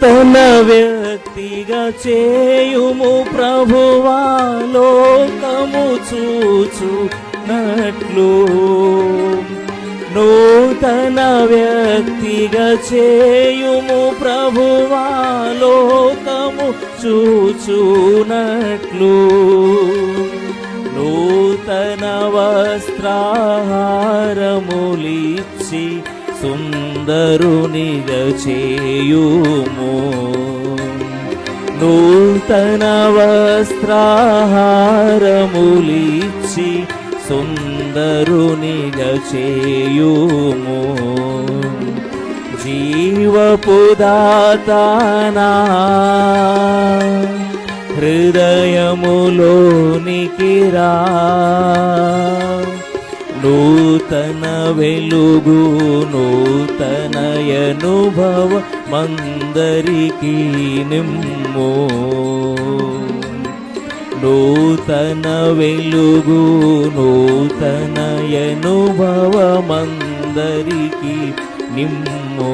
తన వ్యక్తిగా చేయుము ప్రభువా లోకము చూచునట్లు. నూతన వ్యక్తిగా చేయుము ప్రభువా లోకము చూచునట్లు. నూతన వస్త్రాహారములిచ్చి సుందరునిగా చేయుము నూతన వస్త్రాహారములిచ్చి సుందరునిగా చేయుము జీవపుదాతానా హృదయములోనికి రా. నూతన వెలుగు నూతనయనుభవ మందరికి నిమ్ము. నూతన వెలుగు నూతనయనుభవ మందరికి నిమ్ము.